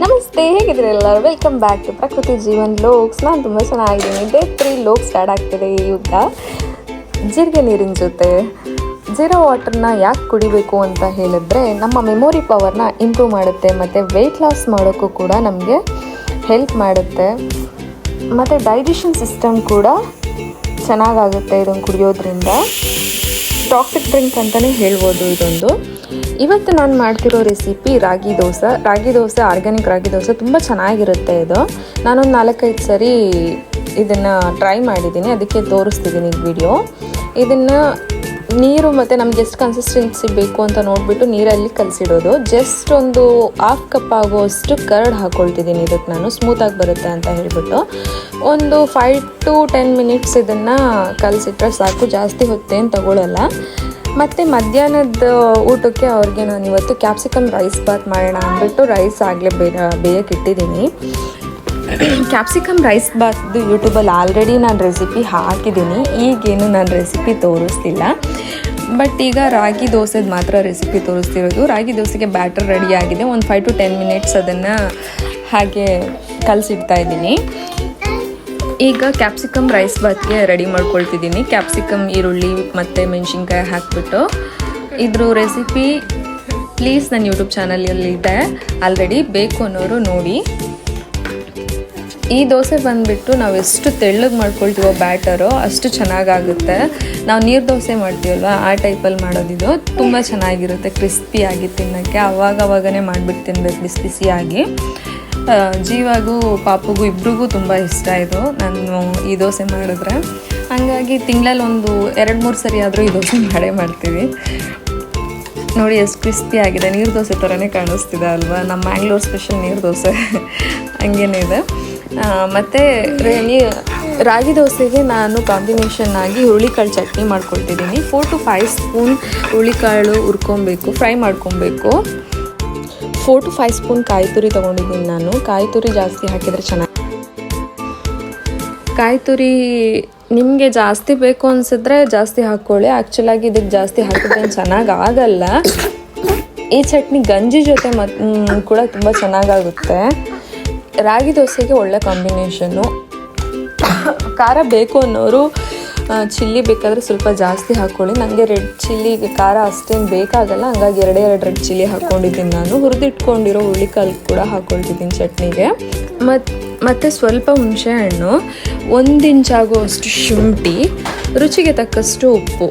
ನಮಸ್ತೆ ಹೇಗಿದ್ರೆ ಎಲ್ಲರೂ? Welcome back to ಪ್ರಕೃತಿ ಜೀವನ್ ಲೋಕ್ಸ್ ನಾನು ತುಂಬ ಚೆನ್ನಾಗಿದ್ದೀನಿ. ಡೇ ತ್ರೀ ಲೋಕ್ ಸ್ಟಾರ್ಟ್ ಆಗ್ತಿದೆ ಈಗ ಜೀರಿಗೆ ನೀರಿನ ಜೊತೆ. ಜೀರೋ ವಾಟರ್ನ ಯಾಕೆ ಕುಡಿಬೇಕು ಅಂತ ಹೇಳಿದ್ರೆ, ನಮ್ಮ ಮೆಮೊರಿ ಪವರ್ನ ಇಂಪ್ರೂವ್ ಮಾಡುತ್ತೆ, ಮತ್ತು ವೆಯ್ಟ್ ಲಾಸ್ ಮಾಡೋಕ್ಕೂ ಕೂಡ ನಮಗೆ ಹೆಲ್ಪ್ ಮಾಡುತ್ತೆ. ಮತ್ತು ಡೈಜೆಷನ್ ಸಿಸ್ಟಮ್ ಕೂಡ ಚೆನ್ನಾಗಾಗುತ್ತೆ ಇದನ್ನು ಕುಡಿಯೋದ್ರಿಂದ. ಟಾಕ್ಸಿಕ್ ಡ್ರಿಂಕ್ ಅಂತಲೇ ಹೇಳ್ಬೋದು ಇದೊಂದು. ಇವತ್ತು ನಾನು ಮಾಡ್ತಿರೋ ರೆಸಿಪಿ ರಾಗಿ ದೋಸೆ. ರಾಗಿ ದೋಸೆ ಆರ್ಗ್ಯಾನಿಕ್ ರಾಗಿ ದೋಸೆ ತುಂಬ ಚೆನ್ನಾಗಿರುತ್ತೆ ಇದು. ನಾನೊಂದು ನಾಲ್ಕೈದು ಸರಿ ಇದನ್ನು ಟ್ರೈ ಮಾಡಿದ್ದೀನಿ. ಅದಕ್ಕೆ ತೋರಿಸ್ತಿದ್ದೀನಿ ಈ ವಿಡಿಯೋ ಇದನ್ನು ನೀರು ಮತ್ತು ನಮ್ಗೆ ಎಷ್ಟು ಕನ್ಸಿಸ್ಟೆನ್ಸಿ ಬೇಕು ಅಂತ ನೋಡಿಬಿಟ್ಟು ನೀರಲ್ಲಿ ಕಲಸಿಡೋದು. ಜಸ್ಟ್ ಒಂದು ಹಾಫ್ ಕಪ್ ಆಗುವಷ್ಟು ಕರ್ಡ್ ಹಾಕ್ಕೊಳ್ತಿದ್ದೀನಿ ಇದಕ್ಕೆ ನಾನು. ಸ್ಮೂತಾಗಿ ಬರುತ್ತೆ ಅಂತ ಹೇಳಿಬಿಟ್ಟು. ಒಂದು ಫೈವ್ ಟು ಟೆನ್ ಮಿನಿಟ್ಸ್ ಇದನ್ನು ಕಲಸಿಟ್ರೆ ಸಾಕು. ಜಾಸ್ತಿ ಹೊತ್ತೇನು ತಗೊಳ್ಳಲ್ಲ ಮತ್ತು ಮಧ್ಯಾಹ್ನದ ಊಟಕ್ಕೆ ಅವ್ರಿಗೆ ನಾನು ಇವತ್ತು ಕ್ಯಾಪ್ಸಿಕಮ್ ರೈಸ್ ಬಾತ್ ಮಾಡೋಣ ಅಂದ್ಬಿಟ್ಟು ರೈಸ್ ಆಗಲೇ ಬೇರೆ ಬೇಯಕ್ಕೆ ಇಟ್ಟಿದ್ದೀನಿ. ಕ್ಯಾಪ್ಸಿಕಮ್ ರೈಸ್ ಬಾತ್ದು ಯೂಟ್ಯೂಬಲ್ಲಿ ಆಲ್ರೆಡಿ ನಾನು ರೆಸಿಪಿ ಹಾಕಿದ್ದೀನಿ. ಈಗೇನು ನಾನು ರೆಸಿಪಿ ತೋರಿಸ್ತಿಲ್ಲ ಬಟ್ ಈಗ ರಾಗಿ ದೋಸೆದು ಮಾತ್ರ ರೆಸಿಪಿ ತೋರಿಸ್ತಿರೋದು. ರಾಗಿ ದೋಸೆಗೆ ಬ್ಯಾಟರ್ ರೆಡಿ ಆಗಿದೆ. ಒಂದು ಫೈವ್ ಟು ಟೆನ್ ಮಿನಿಟ್ಸ್ ಅದನ್ನು ಹಾಗೆ ಕಲಸಿಡ್ತಾ ಇದ್ದೀನಿ. ಈಗ ಕ್ಯಾಪ್ಸಿಕಮ್ ರೈಸ್ ಬಾತ್ಗೆ ರೆಡಿ ಮಾಡ್ಕೊಳ್ತಿದ್ದೀನಿ. ಕ್ಯಾಪ್ಸಿಕಮ್ ಈರುಳ್ಳಿ ಮತ್ತು ಮೆಣಸಿನ್ಕಾಯಿ ಹಾಕ್ಬಿಟ್ಟು. ಇದ್ರ ರೆಸಿಪಿ ಪ್ಲೀಸ್ ನನ್ನ ಯೂಟ್ಯೂಬ್ ಚಾನಲಲ್ಲಿದೆ ಆಲ್ರೆಡಿ ಬೇಕು ಅನ್ನೋರು ನೋಡಿ. ಈ ದೋಸೆ ಬಂದುಬಿಟ್ಟು ನಾವು ಎಷ್ಟು ತೆಳ್ಳಗೆ ಮಾಡ್ಕೊಳ್ತೀವೋ ಬ್ಯಾಟರು ಅಷ್ಟು ಚೆನ್ನಾಗಾಗುತ್ತೆ. ನಾವು ನೀರು ದೋಸೆ ಮಾಡ್ತೀವಲ್ವ, ಆ ಟೈಪಲ್ಲಿ ಮಾಡೋದಿದು. ತುಂಬ ಚೆನ್ನಾಗಿರುತ್ತೆ ಕ್ರಿಸ್ಪಿಯಾಗಿ ತಿನ್ನೋಕ್ಕೆ. ಅವಾಗವಾಗೇ ಮಾಡಿಬಿಟ್ಟು ತಿನ್ಬೇಕು, ಬಿಸಿ ಬಿಸಿಯಾಗಿ. ಜೀವಾಗೂ ಪಾಪುಗೂ ಇಬ್ರಿಗೂ ತುಂಬ ಇಷ್ಟ ಇದು. ನಾನು ಈ ದೋಸೆ ಮಾಡಿದ್ರೆ. ಹಾಗಾಗಿ ತಿಂಗಳಲ್ಲಿ ಒಂದು ಎರಡು ಮೂರು ಸರಿ ಆದರೂ ಈ ದೋಸೆ ಮಾಡೇ ಮಾಡ್ತೀವಿ. ನೋಡಿ ಎಷ್ಟು ಕ್ರಿಸ್ಪಿ ಆಗಿದೆ. ನೀರು ದೋಸೆ ಥರನೇ ಕಾಣಿಸ್ತಿದೆ ಅಲ್ವಾ? ನಮ್ಮ ಮ್ಯಾಂಗ್ಳೂರ್ ಸ್ಪೆಷಲ್ ನೀರು ದೋಸೆ. ಹಂಗೇನೇ ಇದೆ. ಮತ್ತು ಮತ್ತೆ ರೇ- ನೀ, ರಾಗಿ ದೋಸೆಗೆ ನಾನು ಕಾಂಬಿನೇಷನ್ ಆಗಿ ಹುರುಳಿಕಾಳು ಚಟ್ನಿ ಮಾಡ್ಕೊಳ್ತಿದ್ದೀನಿ. ಫೋರ್ ಟು ಫೈವ್ ಸ್ಪೂನ್ ಹುರುಳಿಕಾಳು ಹುರ್ಕೊಬೇಕು ಫ್ರೈ ಮಾಡ್ಕೊಬೇಕು. ಫೋರ್ ಟು ಫೈವ್ ಸ್ಪೂನ್ ಕಾಯಿ ತುರಿ ತೊಗೊಂಡಿದ್ದೀನಿ ನಾನು. ಕಾಯಿ ತುರಿ ಜಾಸ್ತಿ ಹಾಕಿದರೆ ಚೆನ್ನಾಗಿ ಕಾಯಿ ತುರಿ ನಿಮಗೆ ಜಾಸ್ತಿ ಬೇಕು ಅನಿಸಿದ್ರೆ ಜಾಸ್ತಿ ಹಾಕ್ಕೊಳ್ಳಿ ಆ್ಯಕ್ಚುಲಾಗಿ ಇದಕ್ಕೆ ಜಾಸ್ತಿ ಹಾಕಿದ್ರೆ ಚೆನ್ನಾಗಿ ಆಗಲ್ಲ. ಈ ಚಟ್ನಿ ಗಂಜಿ ಜೊತೆ ಮತ್ ಮ್, ಕೂಡ ತುಂಬ ಚೆನ್ನಾಗಾಗುತ್ತೆ. ರಾಗಿ ದೋಸೆಗೆ ಒಳ್ಳೆ ಕಾಂಬಿನೇಷನ್ನು ಖಾರ ಬೇಕು ಅನ್ನೋರು ಚಿಲ್ಲಿ ಬೇಕಾದರೆ ಸ್ವಲ್ಪ ಜಾಸ್ತಿ ಹಾಕ್ಕೊಳ್ಳಿ. ನನಗೆ ರೆಡ್ ಚಿಲ್ಲಿಗೆ ಖಾರ ಅಷ್ಟೇನು ಬೇಕಾಗಲ್ಲ, ಹಂಗಾಗಿ ಎರಡೇ ಎರಡು ರೆಡ್ ಚಿಲ್ಲಿ ಹಾಕ್ಕೊಂಡಿದ್ದೀನಿ ನಾನು. ಹುರಿದಿಟ್ಕೊಂಡಿರೋ ಹುಳಿಕಾಲು ಕೂಡ ಹಾಕ್ಕೊಳ್ತಿದ್ದೀನಿ ಚಟ್ನಿಗೆ. ಮತ್ತು ಮತ್ತು ಸ್ವಲ್ಪ ಹುಣಸೆಹಣ್ಣು ಒಂದು ಇಂಚಾಗುವಷ್ಟು ಶುಂಠಿ, ರುಚಿಗೆ ತಕ್ಕಷ್ಟು ಉಪ್ಪು.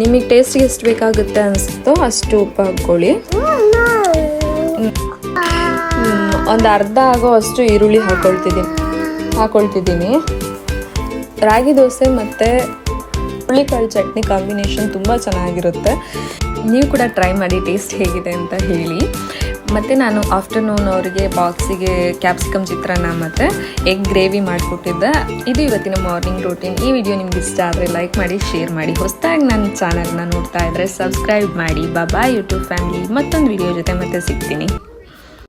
ನಿಮಗೆ ಟೇಸ್ಟಿಗೆ ಎಷ್ಟು ಬೇಕಾಗುತ್ತೆ ಅನಿಸುತ್ತೋ ಅಷ್ಟು ಉಪ್ಪು ಹಾಕ್ಕೊಳ್ಳಿ. ಒಂದು ಅರ್ಧ ಆಗೋ ಅಷ್ಟು ಈರುಳ್ಳಿ ಹಾಕ್ಕೊಳ್ತಿದ್ದೀನಿ ಹಾಕ್ಕೊಳ್ತಿದ್ದೀನಿ ರಾಗಿ ದೋಸೆ ಮತ್ತು ಹುಳಿಕಾಳು ಚಟ್ನಿ ಕಾಂಬಿನೇಷನ್ ತುಂಬ ಚೆನ್ನಾಗಿರುತ್ತೆ. ನೀವು ಕೂಡ ಟ್ರೈ ಮಾಡಿ ಟೇಸ್ಟ್ ಹೇಗಿದೆ ಅಂತ ಹೇಳಿ. ಮತ್ತು ನಾನು ಆಫ್ಟರ್ನೂನ್ ಅವರಿಗೆ ಬಾಕ್ಸಿಗೆ ಕ್ಯಾಪ್ಸಿಕಮ್ ಚಿತ್ರಾನ್ನ ಮತ್ತು ಎಗ್ ಗ್ರೇವಿ ಮಾಡಿಕೊಟ್ಟಿದ್ದೆ. ಇದು ಇವತ್ತಿನ ಮಾರ್ನಿಂಗ್ ರೂಟೀನ್ ಈ ವಿಡಿಯೋ ನಿಮ್ಗೆ ಇಷ್ಟ ಆದರೆ ಲೈಕ್ ಮಾಡಿ ಶೇರ್ ಮಾಡಿ. ಹೊಸದಾಗಿ ನನ್ನ ಚಾನಲ್ನ ನೋಡ್ತಾ ಇದ್ದರೆ ಸಬ್ಸ್ಕ್ರೈಬ್ ಮಾಡಿ. ಬಾಬಾ ಯೂಟ್ಯೂಬ್ ಫ್ಯಾಮಿಲಿ ಮತ್ತೊಂದು ವಿಡಿಯೋ ಜೊತೆ ಮತ್ತೆ ಸಿಗ್ತೀನಿ.